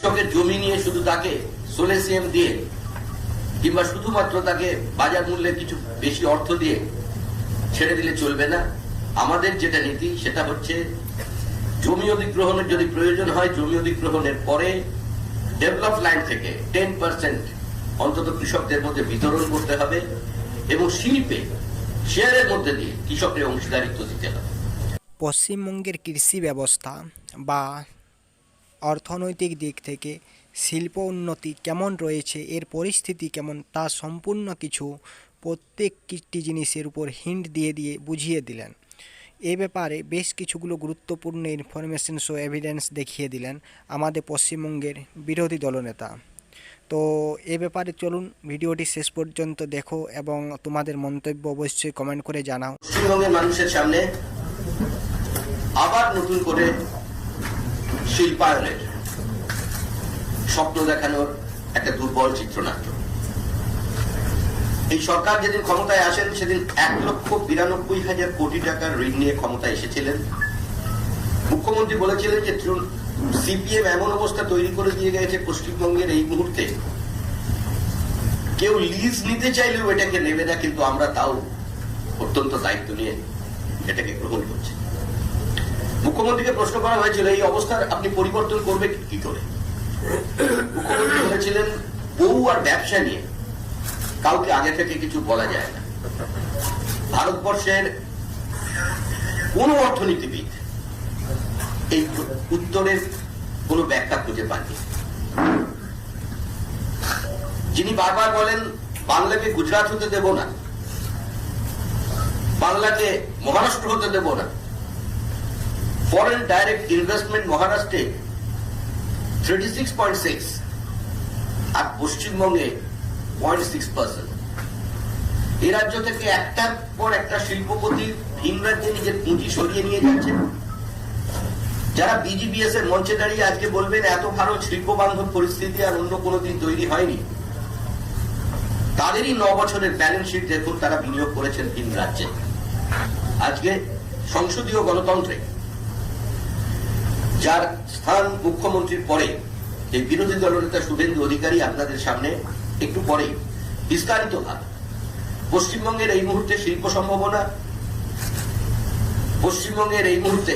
কৃষকের জমি নিয়ে শুধু তাকে সোলেসিয়াম দিয়ে, কিংবা শুধুমাত্র তাকে বাজার মূল্যে কিছু বেশি অর্থ দিয়ে ছেড়ে দিলে চলবে না। আমাদের যেটা নীতি, সেটা হচ্ছে জমি অধিগ্রহণের যদি প্রয়োজন হয়, জমি অধিগ্রহণের পরে ডেভেলপ লাইন থেকে টেন পার্সেন্ট অন্তত কৃষকদের মধ্যে বিতরণ করতে হবে এবং শিল্পে শেয়ারের মধ্যে দিয়ে কৃষকের অংশীদারিত্ব দিতে হবে। পশ্চিমবঙ্গের কৃষি ব্যবস্থা বা অর্থনৈতিক দিক থেকে শিল্প উন্নতি কেমন রয়েছে, এর পরিস্থিতি কেমন, তা সম্পূর্ণ কিছু প্রত্যেকটি জিনিসের উপর হিন্ট দিয়ে দিয়ে বুঝিয়ে দিলেন। এ ব্যাপারে বেশ কিছুগুলো গুরুত্বপূর্ণ ইনফরমেশন ও এভিডেন্স দেখিয়ে দিলেন আমাদের পশ্চিমবঙ্গের বিরোধী দলনেতা। তো এ ব্যাপারে চলুন ভিডিওটি শেষ পর্যন্ত দেখো এবং তোমাদের মন্তব্য অবশ্যই কমেন্ট করে জানাও। পশ্চিমবঙ্গের মানুষের সামনে আবার নতুন করে শিল্পায়নের স্বপ্ন দেখানোর একটা দুর্বল চিত্রনাট্য। এই সরকার যেদিন ক্ষমতায় আসেন, সেদিন এক লক্ষ বিরানব্বই হাজার কোটি টাকার ঋণ নিয়ে ক্ষমতায় এসেছিলেন। মুখ্যমন্ত্রী বলেছিলেন যে সিপিএম এমন অবস্থা তৈরি করে দিয়ে গেছে পশ্চিমবঙ্গের এই মুহূর্তে। কেউ লিজ নিতে চাইলেও এটাকে নেবে না, কিন্তু আমরা তাও অত্যন্ত দায়িত্ব নিয়ে এটাকে গ্রহণ করছি। মুখ্যমন্ত্রীকে প্রশ্ন করা হয়েছিল, এই অবস্থার আপনি পরিবর্তন করবেন কি করে? মুখ্যমন্ত্রী বলেছিলেন, বউ আর ব্যবসা নিয়ে কাউকে আগে থেকে কিছু বলা যায় না। ভারতবর্ষের কোন অর্থনীতিবিদ এই উত্তরের কোন ব্যাখ্যা খুঁজে পাননি। যিনি বারবার বলেন, বাংলাকে গুজরাট হতে দেব না, বাংলাকে মহারাষ্ট্র হতে দেব না ফরেন ডাইরেক্ট ইনভেস্টমেন্ট মহারাষ্ট্রে আর পশ্চিমবঙ্গে এই রাজ্য থেকে একটার পর একটা শিল্পপতি ভিন রাজ্যে নিজের পুঁজি সরিয়ে নিয়ে যাচ্ছে যারা বিজিবিএস এর মঞ্চে দাঁড়িয়ে আজকে বলবেন, এত ভালো শিল্প বান্ধব পরিস্থিতি আর অন্য কোনোদিন তৈরি হয়নি। তাদেরই ন বছরের ব্যালেন্স শিট দেখুন, তারা বিনিয়োগ করেছেন ভিন রাজ্যে। আজকে সংসদীয় গণতন্ত্রে যার স্থান মুখ্যমন্ত্রীর পরে এই বিরোধী দলনেতা শুভেন্দু অধিকারী আপনাদের সামনে একটু পরেই বিস্তারিত ভাব। পশ্চিমবঙ্গের এই মুহূর্তে শিল্প সম্ভাবনা, পশ্চিমবঙ্গের এই মুহূর্তে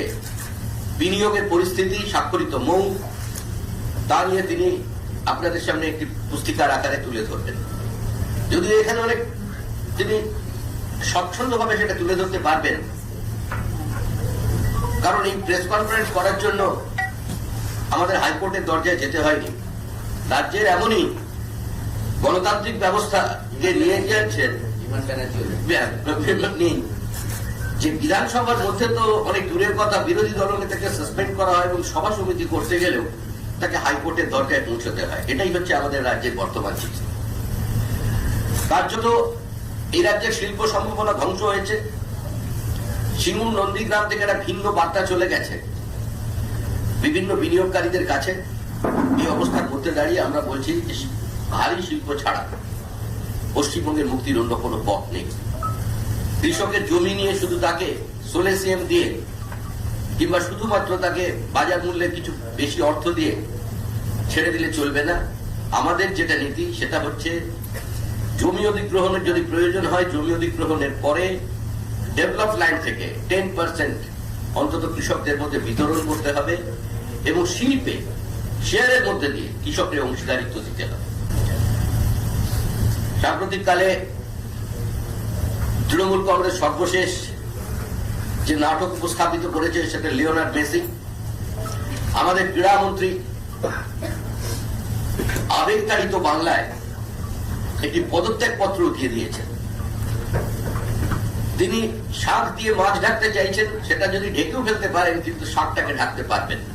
বিনিয়োগের পরিস্থিতি স্বাক্ষরিত মৌ, তা নিয়ে তিনি আপনাদের সামনে একটি পুস্তিকার আকারে তুলে ধরবেন। যদিও এখানে অনেক তিনি স্বচ্ছন্দভাবে সেটা তুলে ধরতে পারবেন কারণ এই প্রেস কনফারেন্স করার জন্য আমাদের হাইকোর্টের দরজায় যেতে হয়নি। রাজ্যের এমনই গণতান্ত্রিক ব্যবস্থা যে নিয়ে যাচ্ছেন নেই যে বিধানসভার মধ্যে তো অনেক দূরের কথা বিরোধী দলনেতাকে সাসপেন্ড করা হয় এবং সভা সমিতি করতে গেলেও তাকে হাইকোর্টের দরজায় পৌঁছতে হয়। এটাই হচ্ছে আমাদের রাজ্যের বর্তমান চিত্র কার্যত এই রাজ্যের শিল্প সম্ভাবনা ধ্বংস হয়েছে। সিঙ্গুর নন্দীগ্রাম থেকে একটা ভিন্ন বার্তা চলে গেছে। বিভিন্ন বিনিয়োগকারীদের কাছে এই অবস্থার মধ্যে দাঁড়িয়ে আমরা বলছি যে ভারী শিল্প ছাড়া পশ্চিমবঙ্গের মুক্তির অন্য কোনো পথ নেই। কৃষকের জমি নিয়ে শুধু তাকে সোলেসিয়াম দিয়ে কিংবা শুধুমাত্র তাকে বাজার মূল্যে কিছু বেশি অর্থ দিয়ে ছেড়ে দিলে চলবে না। আমাদের যেটা নীতি, সেটা হচ্ছে জমি অধিগ্রহণের যদি প্রয়োজন হয়, জমি অধিগ্রহণের পরে ডেভেলপ লাইন থেকে টেন পার্সেন্ট অন্তত কৃষকদের মধ্যে বিতরণ করতে হবে এবং শিল্পে শেয়ারের মধ্যে দিয়ে কৃষকের অংশীদারিত্ব দিতে হবে। সাম্প্রতিককালে তৃণমূল কংগ্রেস সর্বশেষ যে নাটক উপস্থাপিত করেছে সেটা লিওনার্ড মেসি। আমাদের ক্রীড়ামন্ত্রী আবেগতাড়িত বাংলায় একটি পদত্যাগ পত্র দিয়ে দিয়েছেন। তিনি শাক দিয়ে মাছ ঢাকতে চাইছেন, সেটা যদি ঢেকেও ফেলতে পারেন, কিন্তু শাকটাকে ঢাকতে পারবেন না।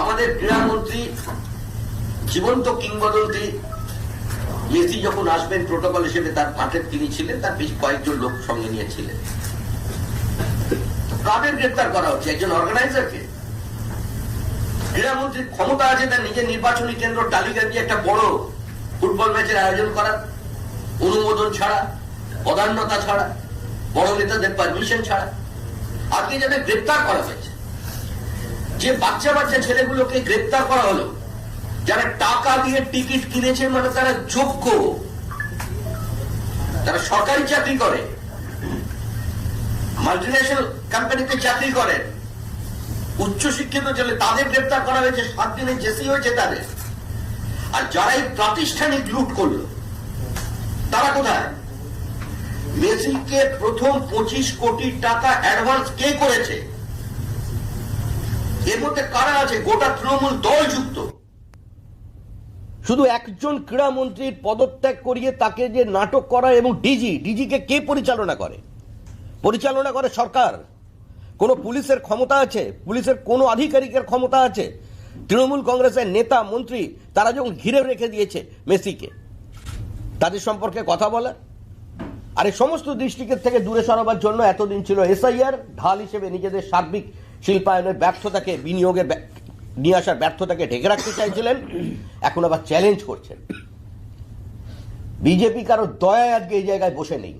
আমাদের ক্রীড়ামন্ত্রী জীবন্ত কিংবদন্তি মেসি যখন আসবেন, প্রোটোকল হিসেবে তার পাঠের তিনি ছিলেন, তার বেশ কয়েকজন লোক সঙ্গে নিয়েছিলেন কাদের গ্রেপ্তার করা হচ্ছে, একজন অর্গানাইজারকে। ক্রীড়ামন্ত্রীর ক্ষমতা আছে তার নিজের নির্বাচনী কেন্দ্র তালিকা দিয়ে একটা বড় ফুটবল ম্যাচের আয়োজন করা, অনুমোদন ছাড়া, অদান্যতা ছাড়া, বড় নেতাদের পারমিশন ছাড়া। আজকে যাদের গ্রেপ্তার করা হয়েছে, যে বাচ্চা বাচ্চা ছেলেগুলোকে গ্রেপ্তার করা হলো, যারা টাকা দিয়ে টিকিট কিনেছে মানে তারা যোগ্য, তারা সরকারি চাকরি করে মাল্টিন্যাশনাল কোম্পানিতে চাকরি করেন উচ্চশিক্ষিত ছেলে তাদের গ্রেপ্তার করা হয়েছে, সাত দিনে জেসি হয়েছে তাদের। আর যারা এই প্রাতিষ্ঠানিক লুট করল, তারা কোথায়? মেসিকে প্রথম পঁচিশ কোটি টাকা অ্যাডভান্স কে করেছে? এর মধ্যে কারা আছে? গোটা তৃণমূল দল যুক্ত। শুধু একজন ক্রীড়া ক্রীড়ামন্ত্রীর পদত্যাগ করিয়ে তাকে যে নাটক করা এবং ডিজি, ডিজিকে কে পরিচালনা করে? পরিচালনা করে সরকার। কোনো পুলিশের ক্ষমতা আছে? পুলিশের কোনো আধিকারিকের ক্ষমতা আছে? তৃণমূল কংগ্রেসের নেতা, মন্ত্রী, তারা যখন ঘিরে রেখে দিয়েছে মেসিকে, তাদের সম্পর্কে কথা বলা। আর এই সমস্ত দৃষ্টিকে থেকে দূরে সরাবার জন্য এতদিন ছিল এসআইআর, ঢাল হিসেবে নিজেদের সার্বিক শিল্পায়নের ব্যর্থতাকে, বিনিয়োগের নিয়ে আসার ব্যর্থতাকে ঢেকে রাখতে চাইছিলেন। এখন আবার চ্যালেঞ্জ করছেন। বিজেপি কারও দয়ায় আজকে এই জায়গায় বসে নেই।